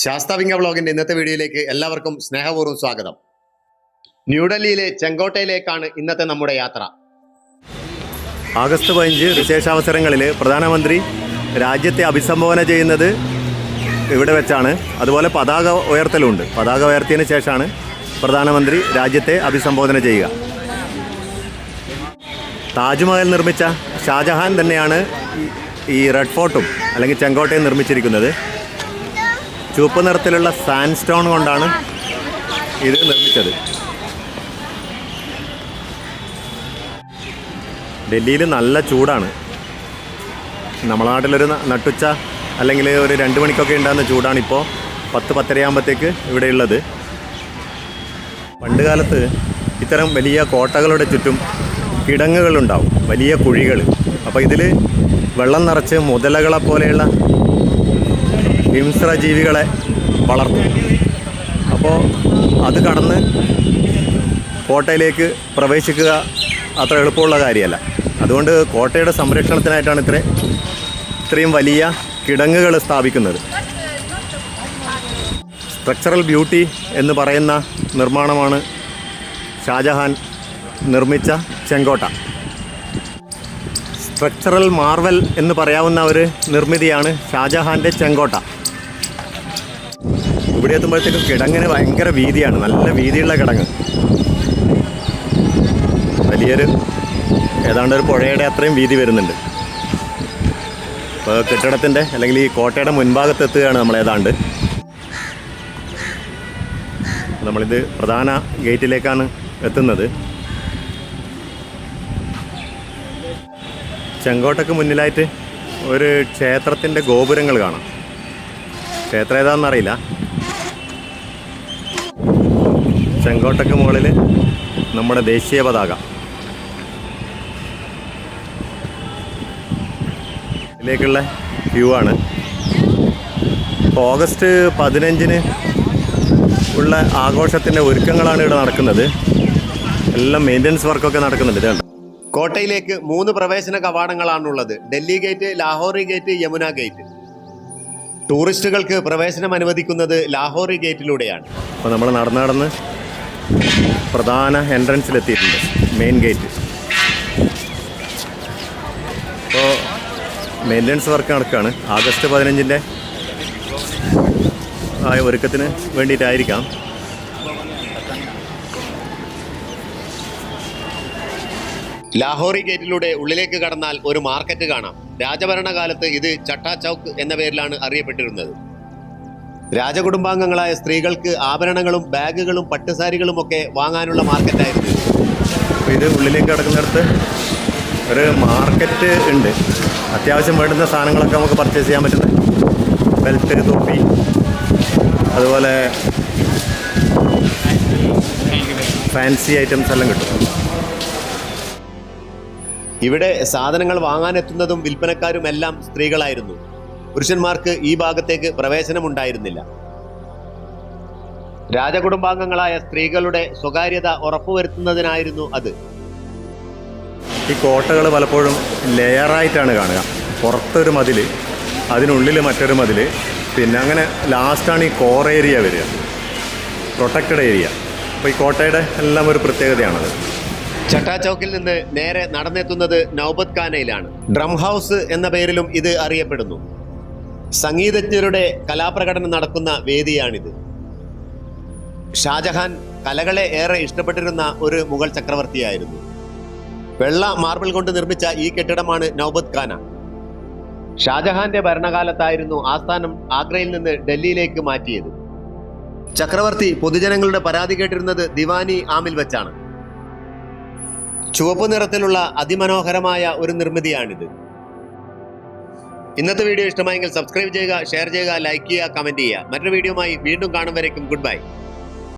ശാസ്താവിംഗ വ്ളോഗിന്റെ ഇന്നത്തെ വീഡിയോയിലേക്ക് എല്ലാവർക്കും സ്നേഹപൂർവം സ്വാഗതം. ന്യൂഡൽഹിയിലെ ചെങ്കോട്ടയിലേക്കാണ് ഇന്നത്തെ നമ്മുടെ യാത്ര. ആഗസ്റ്റ് പതിനഞ്ച് വിശേഷാവസരങ്ങളിൽ പ്രധാനമന്ത്രി രാജ്യത്തെ അഭിസംബോധന ചെയ്യുന്നത് ഇവിടെ വെച്ചാണ്. അതുപോലെ പതാക ഉയർത്തലുണ്ട്. പതാക ഉയർത്തിയതിന് ശേഷമാണ് പ്രധാനമന്ത്രി രാജ്യത്തെ അഭിസംബോധന ചെയ്യുക. താജ്മഹൽ നിർമ്മിച്ച ഷാജഹാൻ തന്നെയാണ് ഈ റെഡ് ഫോർട്ടും അല്ലെങ്കിൽ ചെങ്കോട്ടയും നിർമ്മിച്ചിരിക്കുന്നത്. ചുവപ്പ് നിറത്തിലുള്ള സാൻഡ് സ്റ്റോൺ കൊണ്ടാണ് ഇത് നിർമ്മിച്ചത്. ഡൽഹിയിൽ നല്ല ചൂടാണ്. നമ്മളെ നാട്ടിലൊരു നട്ടുച്ച അല്ലെങ്കിൽ ഒരു രണ്ട് മണിക്കൊക്കെ ഉണ്ടാകുന്ന ചൂടാണ് ഇപ്പോൾ. പത്ത് പത്തരയാകുമ്പോഴത്തേക്ക് ഇവിടെയുള്ളത് പണ്ട് കാലത്ത് ഇത്തരം വലിയ കോട്ടകളുടെ ചുറ്റും കിടങ്ങുകളുണ്ടാവും വലിയ കുഴികൾ. അപ്പോൾ ഇതിൽ വെള്ളം നിറച്ച് മുതലകളെ പോലെയുള്ള ഹിംസ്ര ജീവികളെ വളർത്തും. അപ്പോൾ അത് കടന്ന് കോട്ടയിലേക്ക് പ്രവേശിക്കുക അത്ര എളുപ്പമുള്ള കാര്യമല്ല. അതുകൊണ്ട് കോട്ടയുടെ സംരക്ഷണത്തിനായിട്ടാണ് ഇത്ര ഇത്രയും വലിയ കിടങ്ങുകൾ സ്ഥാപിക്കുന്നത്. സ്ട്രക്ചറൽ ബ്യൂട്ടി എന്ന് പറയുന്ന നിർമ്മാണമാണ് ഷാജഹാൻ നിർമ്മിച്ച ചെങ്കോട്ട. സ്ട്രക്ചറൽ മാർവൽ എന്ന് പറയാവുന്ന ഒരു നിർമ്മിതിയാണ് ഷാജഹാന്റെ ചെങ്കോട്ട. ഇവിടെ എത്തുമ്പോഴത്തേക്കും കിടങ്ങിന് ഭയങ്കര വീതിയാണ്. നല്ല വീതിയുള്ള കിടങ്ങ്. വലിയൊരു ഏതാണ്ട് ഒരു പുഴയുടെ അത്രയും വീതി വരുന്നുണ്ട്. ഇപ്പോൾ കെട്ടിടത്തിന്റെ അല്ലെങ്കിൽ ഈ കോട്ടയുടെ മുൻഭാഗത്ത് എത്തുകയാണ് നമ്മൾ ഏതാണ്ട്. നമ്മളിത് പ്രധാന ഗേറ്റിലേക്കാണ് എത്തുന്നത്. ചെങ്കോട്ടയ്ക്ക് മുന്നിലായിട്ട് ഒരു ക്ഷേത്രത്തിന്റെ ഗോപുരങ്ങൾ കാണാം. ക്ഷേത്രം ഏതാണെന്നറിയില്ല ചെങ്കോട്ടയ്ക്ക് മുകളിൽ നമ്മുടെ ദേശീയ പതാക. ഇതിലേക്കുള്ള വ്യൂ ആണ്. ഓഗസ്റ്റ് പതിനഞ്ചിന് ഉള്ള ആഘോഷത്തിന്റെ ഒരുക്കങ്ങളാണ് ഇവിടെ നടക്കുന്നത്. എല്ലാം മെയിന്റനൻസ് വർക്കൊക്കെ നടക്കുന്നുണ്ട് ഇത് കണ്ടോ? കോട്ടയിലേക്ക് മൂന്ന് പ്രവേശന കവാടങ്ങളാണുള്ളത്. Delhi gate Lahori gate Yamuna gate. ടൂറിസ്റ്റുകൾക്ക് പ്രവേശനം അനുവദിക്കുന്നത് ലാഹോറി ഗേറ്റിലൂടെയാണ്. അപ്പോൾ നമ്മൾ നടന്ന് നടന്ന് പ്രധാന എൻട്രൻസിലെത്തിയിട്ടുണ്ട്. Main gate. ഇപ്പോൾ മെയിന്റനൻസ് വർക്ക് നടക്കുകയാണ് ആഗസ്റ്റ് പതിനഞ്ചിന്റെ ആയ ഒരുക്കത്തിന് വേണ്ടിയിട്ടായിരിക്കാം. ലാഹോറി ഗേറ്റിലൂടെ ഉള്ളിലേക്ക് കടന്നാൽ ഒരു മാർക്കറ്റ് കാണാം. രാജഭരണകാലത്ത് ഇത് ചട്ടാ ചൗക്ക് എന്ന പേരിലാണ് അറിയപ്പെട്ടിരുന്നത്. രാജകുടുംബാംഗങ്ങളായ സ്ത്രീകൾക്ക് ആഭരണങ്ങളും ബാഗുകളും പട്ടുസാരികളും ഒക്കെ വാങ്ങാനുള്ള മാർക്കറ്റായിരുന്നു ഇത്. ഉള്ളിലേക്ക് കടക്കുന്നിടത്ത് ഒരു മാർക്കറ്റ് ഉണ്ട്. അത്യാവശ്യം വേണ്ടുന്ന സാധനങ്ങളൊക്കെ നമുക്ക് പർച്ചേസ് ചെയ്യാൻ പറ്റുന്ന ബെൽറ്റ് തൊപ്പി അതുപോലെ ഫാൻസി ഐറ്റംസ് എല്ലാം കിട്ടും. ഇവിടെ സാധനങ്ങൾ വാങ്ങാനെത്തുന്നതും വിൽപ്പനക്കാരും എല്ലാം സ്ത്രീകളായിരുന്നു. പുരുഷന്മാർക്ക് ഈ ഭാഗത്തേക്ക് പ്രവേശനമുണ്ടായിരുന്നില്ല. രാജകുടുംബാംഗങ്ങളായ സ്ത്രീകളുടെ സ്വകാര്യത ഉറപ്പുവരുത്തുന്നതിനായിരുന്നു അത്. ഈ കോട്ടകൾ പലപ്പോഴും ലെയറായിട്ടാണ് കാണുക. പുറത്തൊരു മതിൽ അതിനുള്ളിൽ മറ്റൊരു മതിൽ പിന്നെ അങ്ങനെ ലാസ്റ്റാണ് ഈ കോർ ഏരിയ വരിക. പ്രൊട്ടക്റ്റഡ് ഏരിയ അപ്പോൾ ഈ കോട്ടയുടെ എല്ലാം ഒരു പ്രത്യേകതയാണത്. ചട്ടാ ചൗക്കിൽ നിന്ന് നേരെ നടന്നെത്തുന്നത് നൗബത് ഖാനയിലാണ്. ഡ്രം ഹൗസ് എന്ന പേരിലും ഇത് അറിയപ്പെടുന്നു. സംഗീതജ്ഞരുടെ കലാപ്രകടനം നടക്കുന്ന വേദിയാണിത്. ഷാജഹാൻ കലകളെ ഏറെ ഇഷ്ടപ്പെട്ടിരുന്ന ഒരു മുഗൾ ചക്രവർത്തിയായിരുന്നു. വെള്ള മാർബിൾ കൊണ്ട് നിർമ്മിച്ച ഈ കെട്ടിടമാണ് നൗബത് ഖാന. ഷാജഹാന്റെ ഭരണകാലത്തായിരുന്നു ആസ്ഥാനം ആഗ്രയിൽ നിന്ന് ഡൽഹിയിലേക്ക് മാറ്റിയത്. ചക്രവർത്തി പൊതുജനങ്ങളുടെ പരാതി കേട്ടിരുന്നത് ദിവാനി ആമിൽ വെച്ചാണ്. ചുവപ്പ് നിറത്തിലുള്ള അതിമനോഹരമായ ഒരു നിർമ്മിതിയാണിത്. ഇന്നത്തെ വീഡിയോ ഇഷ്ടമായെങ്കിൽ സബ്സ്ക്രൈബ് ചെയ്യുക ഷെയർ ചെയ്യുക ലൈക്ക് ചെയ്യുക കമന്റ് ചെയ്യുക. മറ്റൊരു വീഡിയോയുമായി വീണ്ടും കാണും വരേക്കും. Good bye